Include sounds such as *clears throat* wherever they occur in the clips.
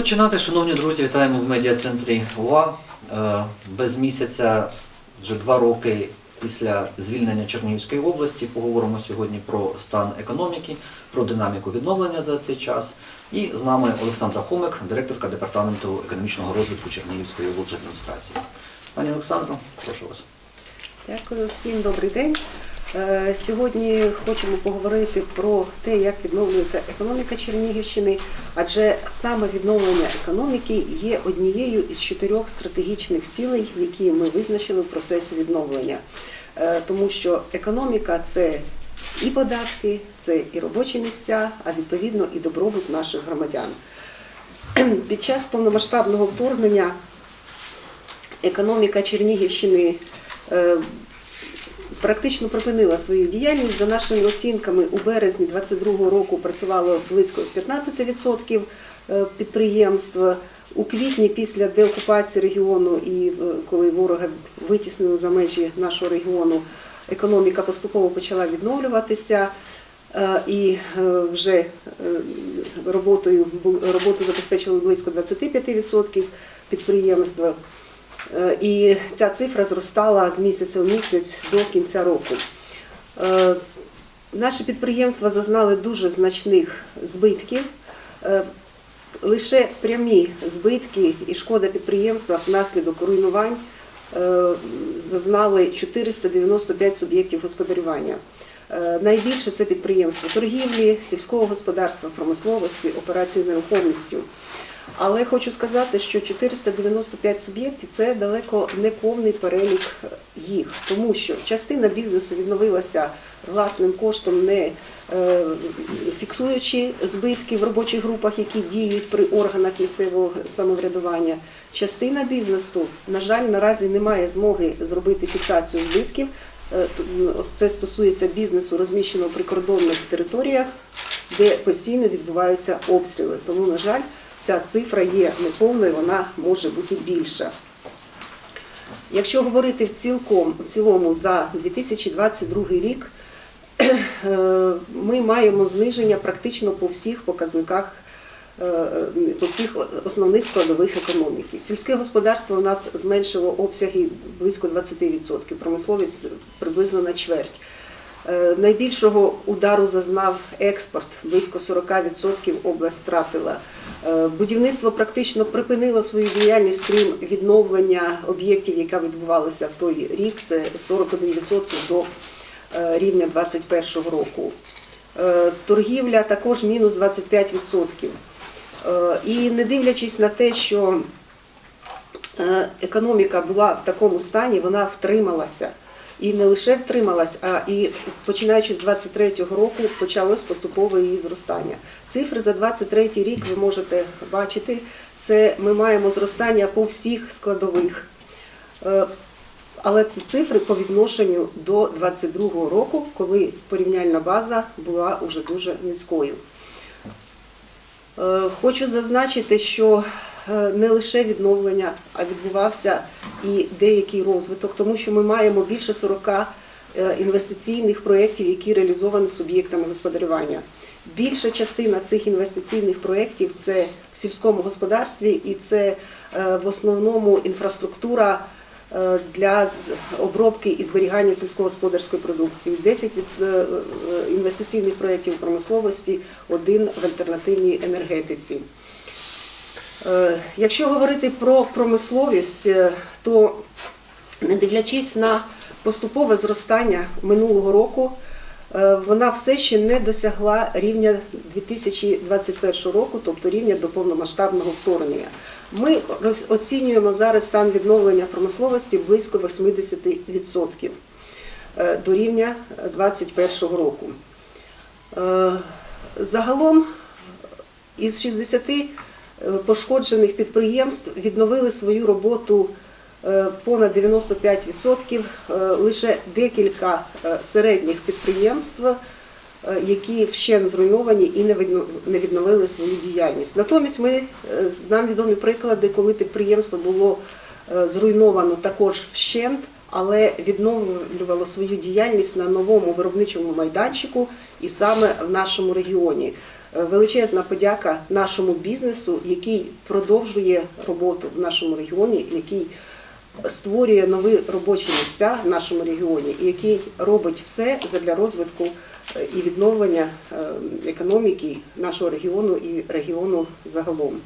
починати, шановні друзі, вітаємо в медіа-центрі УА. Е, Без місяця, вже два роки після звільнення Чернігівської області, поговоримо сьогодні про стан економіки, про динаміку відновлення за цей час. І з нами Олександра Хомик, директорка департаменту економічного розвитку Чернігівської облдержадміністрації. Пані Олександро, прошу вас. Дякую всім добрий день. Е, Сьогодні хочемо поговорити про те, як відновлюється економіка Чернігівщини, адже саме відновлення економіки є однією із чотирьох стратегічних цілей, які ми визначили в процесі відновлення. Е, Тому що економіка це і податки, це і робочі місця, а відповідно і добробут наших громадян. *clears throat* Під час повномасштабного вторгнення економіка Чернігівщини е, практично припинила свою діяльність. За нашими оцінками, у березні 2022 року працювало близько 15% е, підприємств. У квітні після деокупації регіону і е, коли ворога витіснили за межі нашого регіону, економіка поступово почала відновлюватися. Е, І вже роботою роботу забезпечили близько 25% підприємств. Е, І ця цифра зростала з місяця в місяць до кінця року. Е, Наші підприємства зазнали дуже значних збитків. Е, Лише прямі збитки і шкода підприємства внаслідок руйнувань зазнали 495 суб'єктів господарювання. Найбільше це підприємства торгівлі, сільського господарства, промисловості, операцій нерухомістю. Але хочу сказати, що 495 суб'єктів це далеко не повний перелік їх, тому що частина бізнесу відновилася власним коштом, не е, фіксуючи збитки в робочих групах, які діють при органах місцевого самоврядування. Частина бізнесу, на жаль, наразі не має змоги зробити фіксацію збитків. Е, Це стосується бізнесу, розміщеного в прикордонних територіях, де постійно відбуваються обстріли. Тому, на жаль, ця цифра є неповною, вона може бути більша. Якщо говорити в цілком, в цілому за 2022 рік, е, ми маємо зниження практично по всіх показниках, е, по всіх основних складових економіки. Сільське господарство у нас зменшило обсяги близько 20%, промисловість приблизно на чверть. Е, Найбільшого удару зазнав експорт, близько 40% область втратила. Е, Будівництво практично припинило свою діяльність, крім відновлення об'єктів, яка відбувалася в той рік. Це 41% до е, рівня 2021 року. Торгівля також мінус 25%. Е, І не дивлячись на те, що економіка була в такому стані, вона втрималася. І не лише втрималась, а і починаючи з 23-го року почалось поступове її зростання. Цифри за 23-й рік ви можете бачити. Це ми маємо зростання по всіх складових. Е, Але це цифри по відношенню до 22-го року, коли порівняльна база була уже дуже низькою. Е, Хочу зазначити, що не лише відновлення, а відбувався і деякий розвиток, тому що ми маємо більше 40 е, інвестиційних проєктів, які реалізовані суб'єктами господарювання. Більша частина цих інвестиційних проєктів це в сільському господарстві і це е, в основному інфраструктура е, для обробки і зберігання сільськогосподарської продукції, 10 від, е, е, інвестиційних проєктів промисловості, один в альтернативній енергетиці. Е, Якщо говорити про промисловість, е, то не дивлячись на поступове зростання минулого року, е, вона все ще не досягла рівня 2021 року, тобто рівня до повномасштабного вторгнення. Ми оцінюємо зараз стан відновлення промисловості близько 80% е, до рівня 2021 року. Загалом із 60 е, пошкоджених підприємств відновили свою роботу е, понад 95%, е, лише декілька е, середніх підприємств, які вщен зруйновані і не відновили свою діяльність. Натомість ми, нам відомі приклади, коли підприємство було зруйновано також вщент, але відновлювало свою діяльність на новому виробничому майданчику і саме в нашому регіоні. Е, величезна подяка нашому бізнесу, який продовжує роботу в нашому регіоні, який створює нові робочі місця в нашому регіоні, і який робить все для розвитку е, і відновлення е, економіки нашого регіону і регіону загалом.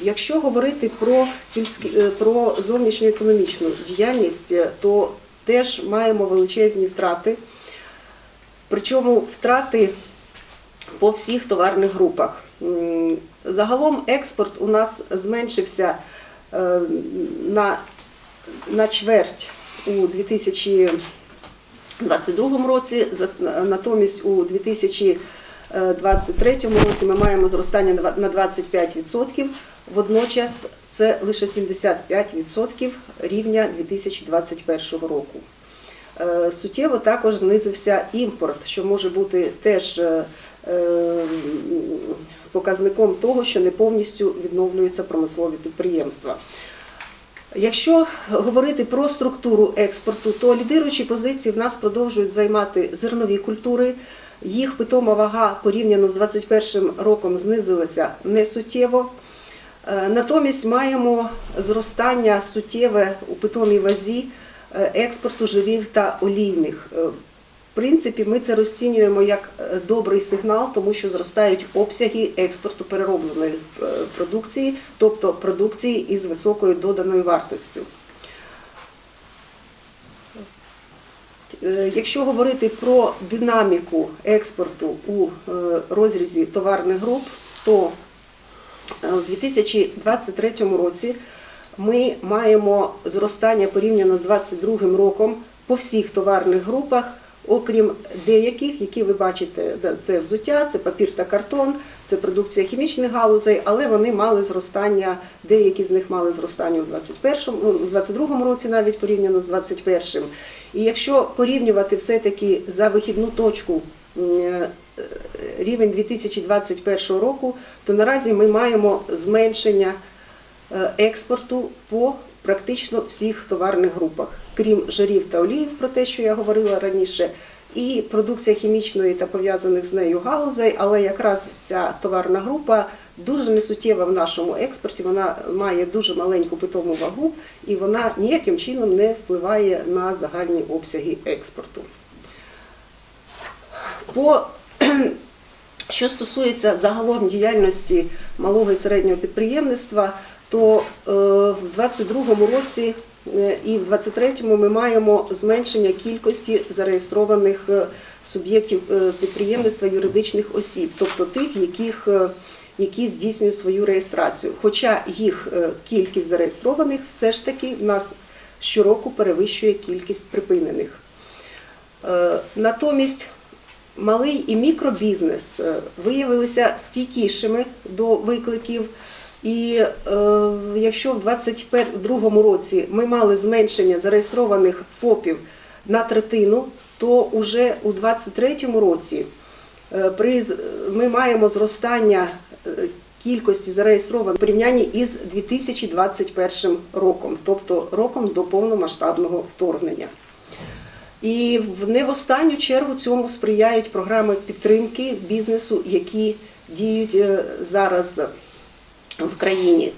Якщо говорити про сільські про зовнішню економічну діяльність, то теж маємо величезні втрати. Причому втрати по всіх товарних групах. Загалом експорт у нас зменшився е, на, на чверть у 2022 році, натомість у 2023 році ми маємо зростання на 25%. Водночас це лише 75% рівня 2021 року. Е, Суттєво також знизився імпорт, що може бути теж е, е, показником того, що не повністю відновлюються промислові підприємства. Якщо говорити про структуру експорту, то лідируючі позиції в нас продовжують займати зернові культури. Їх питома вага порівняно з 2021 роком знизилася несуттєво. Натомість маємо зростання суттєве у питомій вазі експорту жирів та олійних. Е, В принципі, ми це розцінюємо як е, добрий сигнал, тому що зростають обсяги експорту переробленої е, продукції, тобто продукції із високою доданою вартостю. Е, Якщо говорити про динаміку експорту у е, розрізі товарних груп, то е, у 2023 році ми маємо зростання порівняно з 2022 роком по всіх товарних групах, окрім деяких, які ви бачите, це взуття, це папір та картон, це продукція хімічних галузей, але вони мали зростання, деякі з них мали зростання у 2021, ну, 2022 році навіть порівняно з 2021. І якщо порівнювати все-таки за вихідну точку е, рівень 2021 року, то наразі ми маємо зменшення експорту по практично всіх товарних групах, крім жирів та оліїв, про те, що я говорила раніше, і продукція хімічної та пов'язаних з нею галузей, але якраз ця товарна група дуже несуттєва в нашому експорті, вона має дуже маленьку питому вагу і вона ніяким чином не впливає на загальні обсяги експорту. По *clears throat* що стосується загалом діяльності малого і середнього підприємництва, то е, в 2022 році е, і в 2023 ми маємо зменшення кількості зареєстрованих е, суб'єктів підприємництва юридичних осіб, тобто тих, яких, які здійснюють свою реєстрацію. Хоча їх кількість зареєстрованих все ж таки в нас щороку перевищує кількість припинених. Натомість малий і мікробізнес виявилися стійкішими до викликів. І е, якщо в 2022 році ми мали зменшення зареєстрованих ФОПів на третину, то уже у 2023 році е, при, ми маємо зростання е, кількості зареєстрованих в порівнянні із 2021 роком, тобто роком до повномасштабного вторгнення. І не в останню чергу цьому сприяють програми підтримки бізнесу, які діють е, зараз в країні.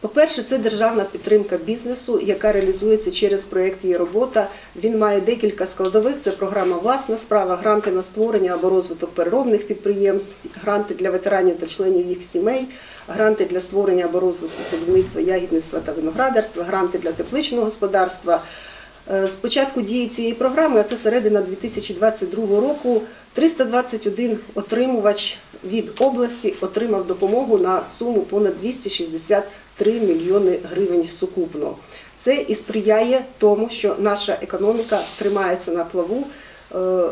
По-перше, це державна підтримка бізнесу, яка реалізується через проєкт «Є робота. Він має декілька складових: це програма Власна справа, гранти на створення або розвиток переробних підприємств, гранти для ветеранів та членів їх сімей, гранти для створення або розвитку садівництва, ягідництва та виноградарства, гранти для тепличного господарства. Е, З початку дії цієї програми, а це середина 2022 року, 321 отримувач від області отримав допомогу на суму понад 263 мільйони гривень сукупно. Це і сприяє тому, що наша економіка тримається на плаву. Е,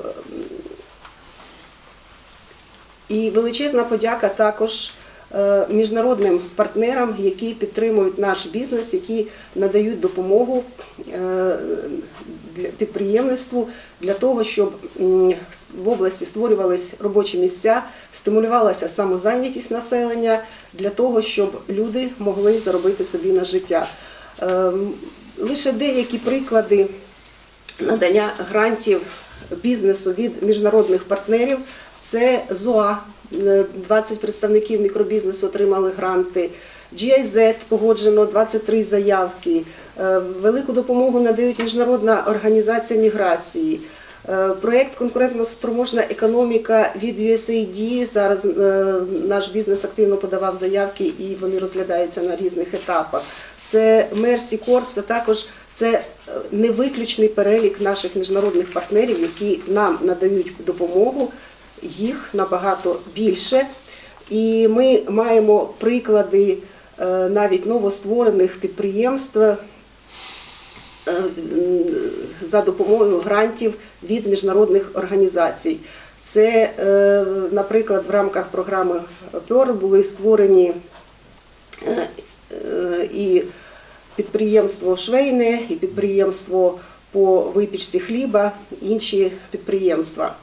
І величезна подяка також е, міжнародним партнерам, які підтримують наш бізнес, які надають допомогу е, підприємництву для того, щоб в області створювались робочі місця, стимулювалася самозайнятість населення для того, щоб люди могли заробити собі на життя. Ем, Лише деякі приклади надання грантів бізнесу від міжнародних партнерів. Це ЗОА, е, 20 представників мікробізнесу отримали гранти. GIZ погоджено 23 заявки. Е, Велику допомогу надають Міжнародна організація міграції. Е, Проєкт конкурентно-спроможна економіка від USAID. Зараз е, наш бізнес активно подавав заявки і вони розглядаються на різних етапах. Це Mercy Corps, а також це невиключний перелік наших міжнародних партнерів, які нам надають допомогу. Їх набагато більше. І ми маємо приклади навіть новостворених підприємств е, за допомогою грантів від міжнародних організацій. Це, е, наприклад, в рамках програми Pearl були створені е, е, і підприємство Швейне, і підприємство по випічці хліба, інші підприємства.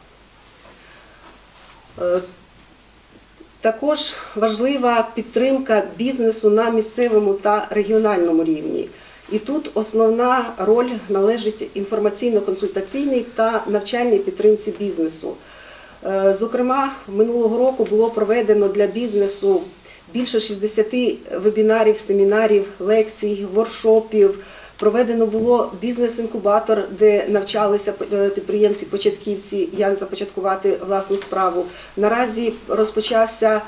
Також важлива підтримка бізнесу на місцевому та регіональному рівні. І тут основна роль належить інформаційно-консультаційній та навчальній підтримці бізнесу. Е, Зокрема, минулого року було проведено для бізнесу більше 60 вебінарів, семінарів, лекцій, воркшопів. Проведено було бізнес-інкубатор, де навчалися е, підприємці-початківці, як започаткувати власну справу. Наразі розпочався,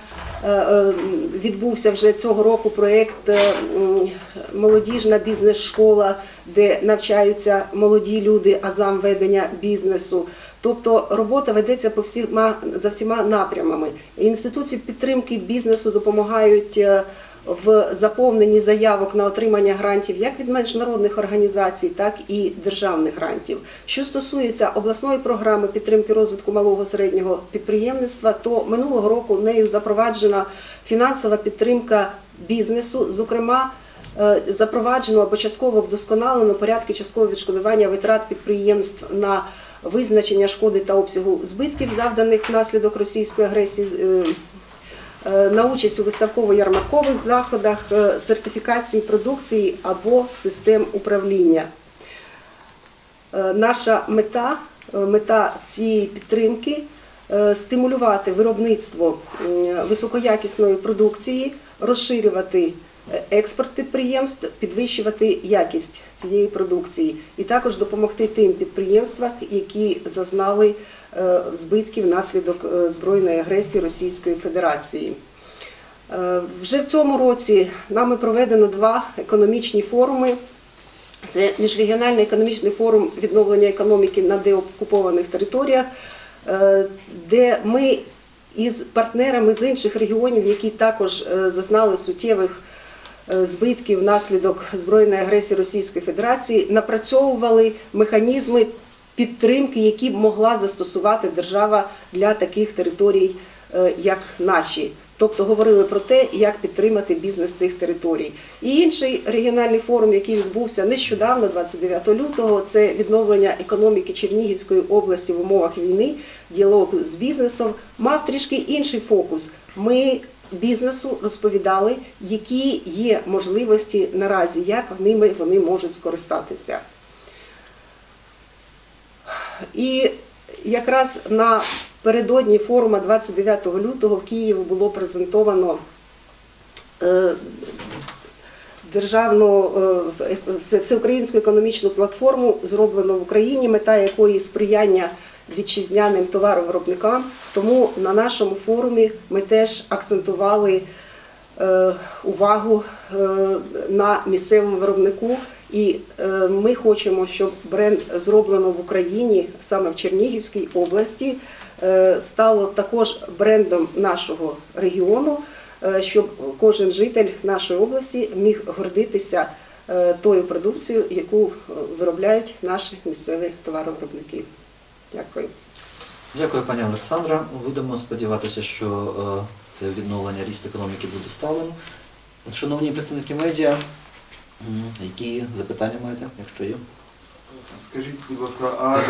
е, е, відбувся вже цього року проєкт молодіжна бізнес-школа, де навчаються молоді люди азам ведення бізнесу. Тобто робота ведеться по всіма за всіма напрямами. Інституції підтримки бізнесу допомагають в заповненні заявок на отримання грантів як від міжнародних організацій, так і державних грантів. Що стосується обласної програми підтримки розвитку малого середнього підприємництва, то минулого року нею запроваджена фінансова підтримка бізнесу, зокрема. е, Запроваджено або частково вдосконалено порядки часткового відшкодування витрат підприємств на визначення шкоди та обсягу збитків, завданих внаслідок російської агресії, е, на участь у виставково-ярмаркових заходах, е, сертифікації продукції або систем управління. Е, Наша мета, е, мета цієї підтримки е, стимулювати виробництво високоякісної продукції, розширювати е, експорт підприємств, підвищувати якість цієї продукції і також допомогти тим підприємствам, які зазнали е, збитків внаслідок е, збройної агресії Російської Федерації. Е, Вже в цьому році нами проведено два економічні форуми. Це міжрегіональний економічний форум відновлення економіки на деокупованих територіях, де ми із партнерами з інших регіонів, які також зазнали суттєвих збитків внаслідок збройної агресії Російської Федерації, напрацьовували механізми підтримки, які б могла застосувати держава для таких територій, е, як наші. Тобто говорили про те, як підтримати бізнес цих територій. І інший регіональний форум, який відбувся нещодавно, 29 лютого, це відновлення економіки Чернігівської області в умовах війни, діалог з бізнесом, мав трішки інший фокус. Ми бізнесу розповідали, які є можливості наразі, як ними вони можуть скористатися. І якраз напередодні форуму 29 лютого в Києві було презентовано е, державну е, всеукраїнську економічну платформу, зроблену в Україні, мета якої сприяння вітчизняним товаровиробникам. Тому на нашому форумі ми теж акцентували е, увагу е, на місцевому виробнику. І е, ми хочемо, щоб бренд зроблено в Україні, саме в Чернігівській області, стало також брендом нашого регіону, щоб кожен житель нашої області міг гордитися тою продукцією, яку виробляють наші місцеві товаровиробники. Дякую. Дякую, пані Олександра. Будемо сподіватися, що е, це відновлення ріст економіки буде сталим. Шановні представники медіа, які запитання маєте, якщо є? Скажіть, будь ласка, а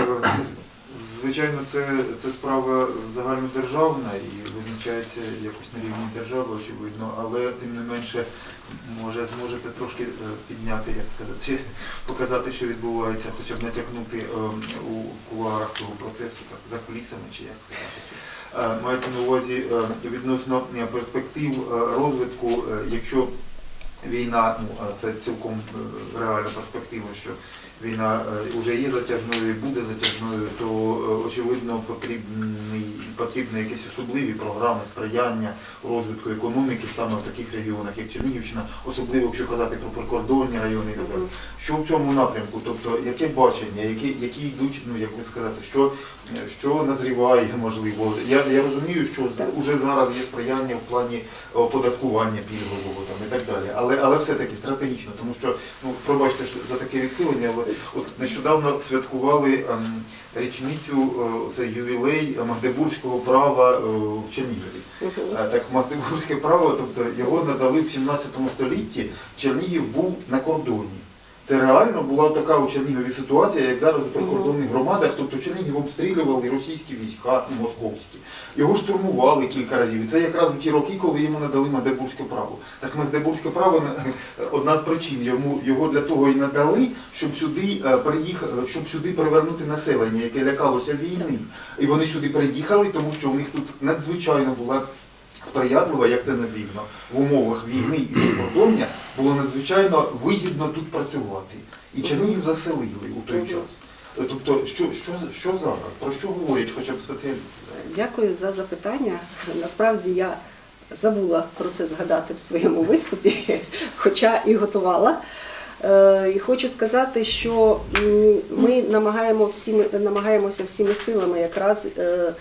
Звичайно, це, це справа загальнодержавна і визначається якось на рівні держави, очевидно, але тим не менше, може, зможете трошки е, підняти, як сказати, *laughs* показати, що відбувається, хоча б натякнути е, у кулуарах цього процесу, так, за кулісами, чи як сказати. Е, Мається на увазі відносно перспектив розвитку, якщо війна, ну це цілком реальна перспектива, що війна вже є затяжною буде затяжною, то е, очевидно потрібні, потрібні якісь особливі програми сприяння розвитку економіки саме в таких регіонах, як Чернігівщина, особливо якщо казати про прикордонні райони і так далі. Що в цьому напрямку? Тобто, яке бачення, які, які йдуть, ну як би сказати, що, що назріває, можливо. Я, я розумію, що вже зараз є сприяння в плані оподаткування пільгового там і так далі. Але, але все-таки стратегічно, тому що, ну, пробачте за таке відхилення, але от нещодавно святкували ем, річницю, е, це ювілей Магдебурзького права е, в Чернігові. Е, Так, Магдебурзьке право, тобто його надали в 17 столітті, Чернігів був на кордоні. Це реально була така у Чернігові ситуація, як зараз у прикордонних громадах, тобто Чернігів обстрілювали російські війська, ну, московські. Його штурмували кілька разів. І це якраз у ті роки, коли йому надали Магдебурзьке право. Так Магдебурзьке право *laughs* одна з причин. Йому його для того і надали, щоб сюди е, приїхати, щоб сюди привернути населення, яке лякалося війни. І вони сюди приїхали, тому що у них тут надзвичайно була сприятлива, як це не дивно, в умовах війни і прикордоння було надзвичайно вигідно тут працювати. І Чернігів заселили у той час. Тобто, що, що, що зараз? Про що говорять хоча б спеціалісти? Дякую за запитання. Насправді я забула про це згадати в своєму виступі, *laughs* хоча і готувала. Е, І хочу сказати, що ми намагаємо всіми, намагаємося всіми силами якраз е,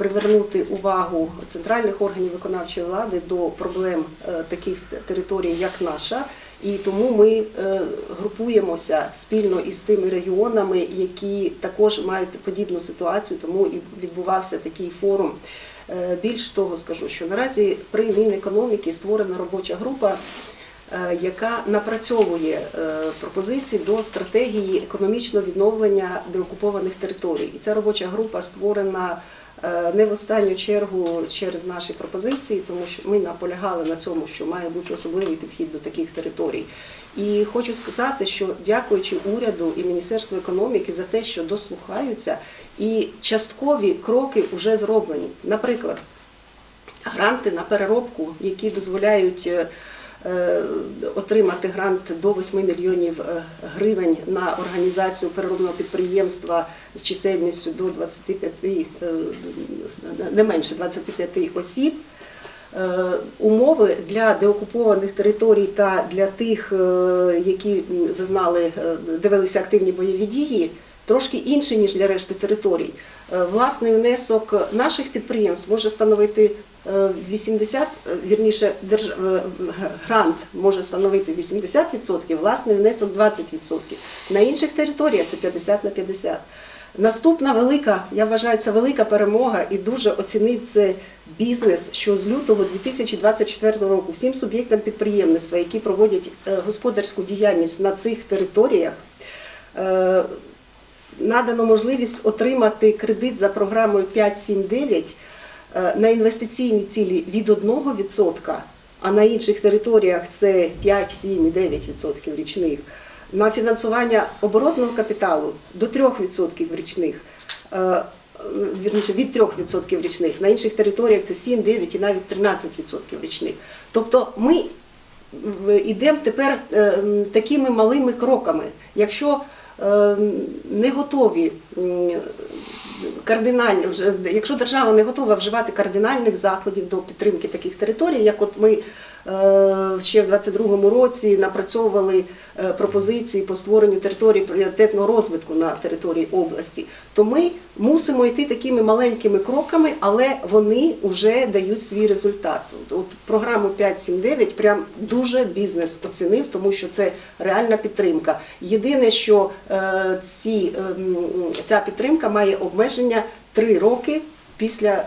привернути увагу центральних органів виконавчої влади до проблем е, таких територій, як наша. І тому ми е, групуємося спільно із тими регіонами, які також мають подібну ситуацію, тому і відбувався такий форум. Е, Більш того, скажу, що наразі при Мінекономіки створена робоча група, яка напрацьовує пропозиції до стратегії економічного відновлення деокупованих територій. І ця робоча група створена не в останню чергу через наші пропозиції, тому що ми наполягали на цьому, що має бути особливий підхід до таких територій. І хочу сказати, що дякуючи уряду і Міністерству економіки за те, що дослухаються, і часткові кроки вже зроблені. Наприклад, гранти на переробку, які дозволяють е, е, отримати грант до 8 мільйонів е, гривень на організацію переробного підприємства з чисельністю до 25, е, не менше 25 осіб. Е, Умови для деокупованих територій та для тих, е, які зазнали, е, дивилися активні бойові дії, трошки інші, ніж для решти територій. Е, Власний внесок наших підприємств може становити е, 80, е, вірніше, держ... е, грант може становити 80%, власний внесок 20%. На інших територіях це 50 на 50. Наступна велика, я вважаю, це велика перемога і дуже оцінив це бізнес, що з лютого 2024 року всім суб'єктам підприємництва, які проводять е, господарську діяльність на цих територіях, е, надано можливість отримати кредит за програмою 5.7.9 е, на інвестиційні цілі від 1%, а на інших територіях це 5, 7 і 9% річних. На фінансування оборотного капіталу до 3% річних. е, від 3% річних, на інших територіях це 7, 9 і навіть 13% річних. Тобто ми йдемо тепер е, такими малими кроками. Якщо е, не готові вже- якщо держава не готова вживати кардинальних заходів до підтримки таких територій, як от ми ще в 22-му році напрацьовували е, пропозиції по створенню території пріоритетного розвитку на території області, то ми мусимо йти такими маленькими кроками, але вони вже дають свій результат. От, програму 5.7.9 прям дуже бізнес оцінив, тому що це реальна підтримка. Єдине, що е, ці, е, ця підтримка має обмеження 3 роки після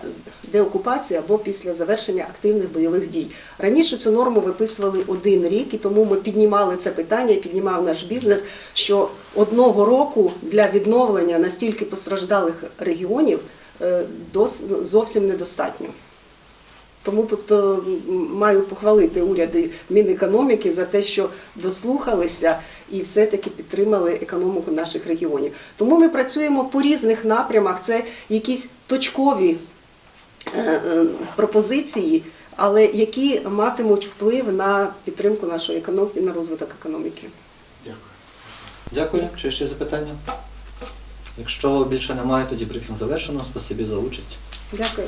деокупації або після завершення активних бойових дій. Раніше цю норму виписували один рік, і тому ми піднімали це питання, і піднімав наш бізнес, що одного року для відновлення настільки постраждалих регіонів е, зовсім недостатньо. Тому тут е, маю похвалити уряди Мінекономіки за те, що дослухалися і все-таки підтримали економіку наших регіонів. Тому ми працюємо по різних напрямах. Це якісь точкові е, е, пропозиції, але які матимуть вплив на підтримку нашої економіки, на розвиток економіки. Дякую. Дякую. Чи ще запитання? Якщо більше немає, тоді брифінг завершено. Спасибі за участь. Дякую.